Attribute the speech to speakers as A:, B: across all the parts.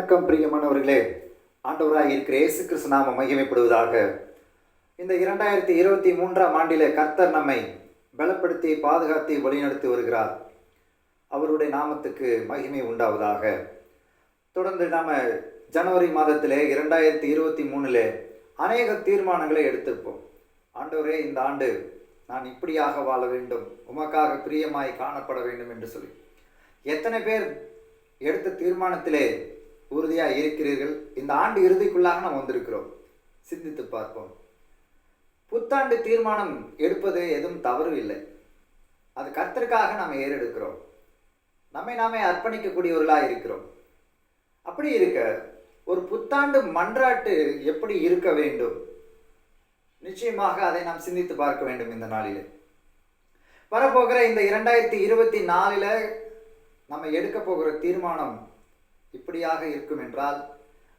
A: வணக்கம் பிரியமானவர்களே. ஆண்டவராக இருக்கிற இயேசு கிறிஸ்து நாம மகிமைப்படுவதாக. இந்த இரண்டாயிரத்தி இருபத்தி மூன்றாம் ஆண்டிலே கர்த்தர் நம்மை பலப்படுத்தி பாதுகாத்து வழிநடத்தி வருகிறார். அவருடைய நாமத்துக்கு மகிமை உண்டாவதாக. தொடர்ந்து நாம ஜனவரி மாதத்திலே இரண்டாயிரத்தி இருபத்தி மூணில் அநேக தீர்மானங்களை எடுத்திருப்போம். ஆண்டவரே இந்த ஆண்டு நான் இப்படியாக வாழ வேண்டும். உமக்காக பிரியமாய் காணப்பட வேண்டும் என்று சொல்லி. எத்தனை பேர் எடுத்த தீர்மானத்திலே உறுதியாக இருக்கிறீர்கள். இந்த ஆண்டு இறுதிக்குள்ளாக நாம் வந்திருக்கிறோம். சிந்தித்து பார்ப்போம். புத்தாண்டு தீர்மானம் எடுப்பது எதுவும் தவறு இல்லை. அது கர்த்தருக்காக நாம் ஏறெடுக்கிறோம். நம்மை நாமே அர்ப்பணிக்கக்கூடியவர்களாக இருக்கிறோம். அப்படி இருக்க ஒரு புத்தாண்டு மன்றாட்டு எப்படி இருக்க வேண்டும்? நிச்சயமாக அதை நாம் சிந்தித்து பார்க்க வேண்டும் இந்த நாளிலே. வரப்போகிற இந்த இரண்டாயிரத்தி இருபத்தி நாலில் நம்ம எடுக்க போகிற தீர்மானம் இப்படியாக இருக்கும் என்றால்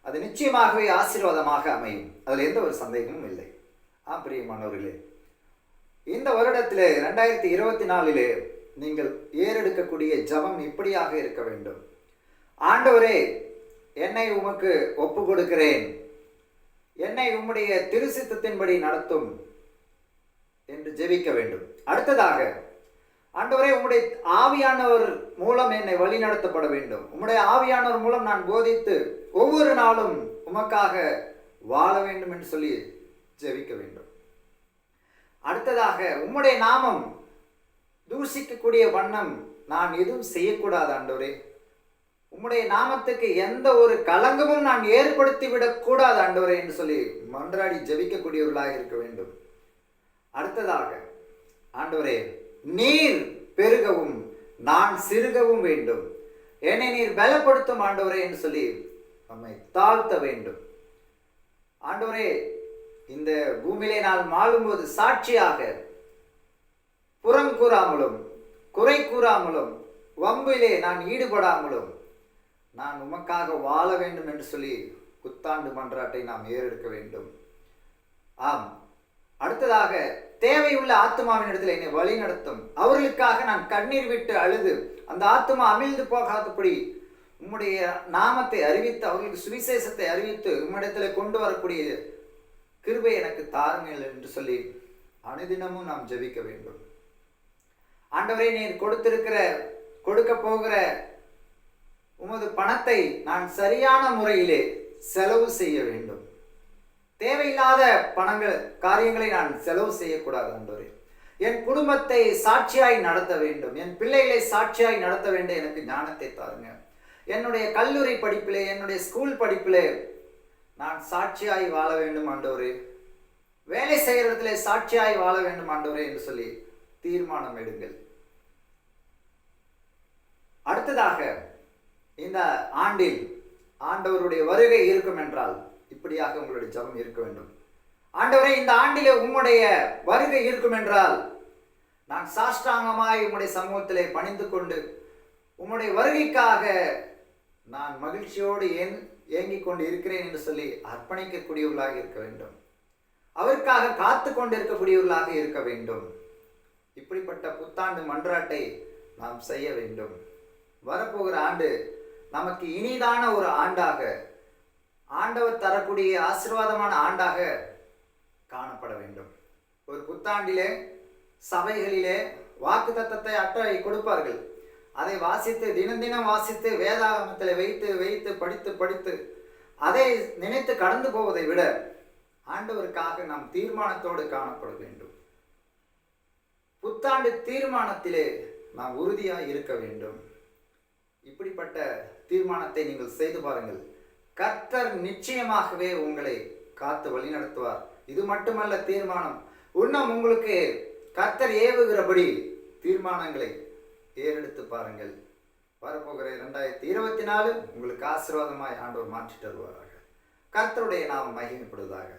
A: அது நிச்சயமாகவே ஆசீர்வாதமாக அமையும். அதில் எந்த ஒரு சந்தேகமும் இல்லை. ஆம் பிரியமானவர்களே. இந்த வருடத்திலே ரெண்டாயிரத்தி இருபத்தி நாலிலே நீங்கள் ஏறெடுக்கக்கூடிய ஜபம் இப்படியாக இருக்க வேண்டும். ஆண்டவரே என்னை உமக்கு ஒப்பு கொடுக்கிறேன் என்னை உம்முடைய திருசித்தத்தின்படி நடத்தும் என்று ஜெபிக்க வேண்டும். அடுத்ததாக ஆண்டவரே உம்முடைய ஆவியானவர் மூலம் என்னை வழி நடத்தப்பட வேண்டும். உம்முடைய ஆவியானவர் மூலம் நான் போதித்து ஒவ்வொரு நாளும் உமக்காக வாழ வேண்டும் என்று சொல்லி ஜெபிக்க வேண்டும். அடுத்ததாக உம்முடைய நாமம் தூஷிக்கக்கூடிய வண்ணம் நான் எதுவும் செய்யக்கூடாது ஆண்டவரே. உம்முடைய நாமத்துக்கு எந்த ஒரு களங்கமும் நான் ஏற்படுத்தி விடக்கூடாது ஆண்டவரே என்று சொல்லி மன்றாடி ஜபிக்கக்கூடியவர்களாக இருக்க வேண்டும். அடுத்ததாக ஆண்டவரே நீர் பெருகவும் நான் சிறுகவும் வேண்டும். என்னை நீர் பலப்படுத்தும் ஆண்டவரே என்று சொல்லி நம்மை தாழ்த்த வேண்டும். ஆண்டவரே இந்த பூமியிலே நான் மாளும்போது சாட்சியாக புறம் கூறாமலும் குறை கூறாமலும் வம்பிலே நான் ஈடுபடாமலும் நான் உமக்காக வாழ வேண்டும் என்று சொல்லி புத்தாண்டு மன்றாட்டை நாம் ஏறெடுக்க வேண்டும். ஆம். அடுத்ததாக தேவையுள்ள ஆத்மாவின் இடத்துல என்னை வழி நடத்தும். அவர்களுக்காக நான் கண்ணீர் விட்டு அழுது. அந்த ஆத்மா அமிழ்ந்து போகாதபடி உம்முடைய நாமத்தை அறிவித்து அவர்களுக்கு சுவிசேஷத்தை அறிவித்து உம்மிடத்துல கொண்டு வரக்கூடிய கிருபை எனக்கு தாருங்கள் என்று சொல்லி அனுதினமும் நாம் ஜெபிக்க வேண்டும். ஆண்டவரே நீர் கொடுத்திருக்கிற கொடுக்க போகிற உமது பணத்தை நான் சரியான முறையிலே செலவு செய்ய வேண்டும். தேவையில்லாத பணங்கள் காரியங்களை நான் செலவு செய்யக்கூடாது ஆண்டவரே என் குடும்பத்தை சாட்சியாய் நடத்த வேண்டும். என் பிள்ளைகளை சாட்சியாய் நடத்த வேண்டும் எனக்கு ஞானத்தை தாருங்க. என்னுடைய கல்லூரி படிப்பிலே என்னுடைய ஸ்கூல் படிப்பிலே நான் சாட்சியாய் வாழ வேண்டும் ஆண்டவரே. வேலை செய்கிறதுல சாட்சியாய் வாழ வேண்டும் ஆண்டவரே என்று சொல்லி தீர்மானம் எடுங்கள். அடுத்ததாக இந்த ஆண்டில் ஆண்டவருடைய வருகை இருக்கும் என்றால் இப்படியாக உங்களுடைய ஜபம் இருக்க வேண்டும். ஆண்டவரே இந்த ஆண்டிலே உம்முடைய வருகை இருக்கும் என்றால் நான் சாஷ்டாங்கமாய் உம்முடைய சமூகத்திலே பணிந்து கொண்டு உம்முடைய வருகைக்காக நான் மகிழ்ச்சியோடு ஏன் ஏங்கிக் கொண்டு இருக்கிறேன் என்று சொல்லி அர்ப்பணிக்கக்கூடியவர்களாக இருக்க வேண்டும். அவருக்காக காத்து கொண்டிருக்கக்கூடியவர்களாக இருக்க வேண்டும். இப்படிப்பட்ட புத்தாண்டு மன்றாட்டை நாம் செய்ய வேண்டும். வரப்போகிற ஆண்டு நமக்கு இனிதான ஒரு ஆண்டாக ஆண்டவர் தரக்கூடிய ஆசீர்வாதமான ஆண்டாக காணப்பட வேண்டும். ஒரு புத்தாண்டிலே சபைகளிலே வாக்கு தத்தத்தை அட்டை கொடுப்பார்கள். அதை வாசித்து தினம் தினம் வாசித்து வேதாகமத்தில் வைத்து வைத்து படித்து படித்து அதை நினைத்து கடந்து போவதை விட ஆண்டவருக்காக நாம் தீர்மானத்தோடு காணப்பட வேண்டும். புத்தாண்டு தீர்மானத்திலே நாம் உறுதியாக இருக்க வேண்டும். இப்படிப்பட்ட தீர்மானத்தை நீங்கள் செய்து பாருங்கள். கர்த்தர் நிச்சயமாகவே உங்களை காத்து வழிநடத்துவார் இது மட்டுமல்ல தீர்மானம். இன்னும் உங்களுக்கு கர்த்தர் ஏவுகிறபடி தீர்மானங்களை ஏறெடுத்து பாருங்கள். வரப்போகிற இரண்டாயிரத்தி இருபத்தி நாலு உங்களுக்கு ஆசீர்வாதமாய் ஆண்டவர் மாற்றி தருவாராக. கர்த்தருடைய நாம் மகிமைப்படுவதாக.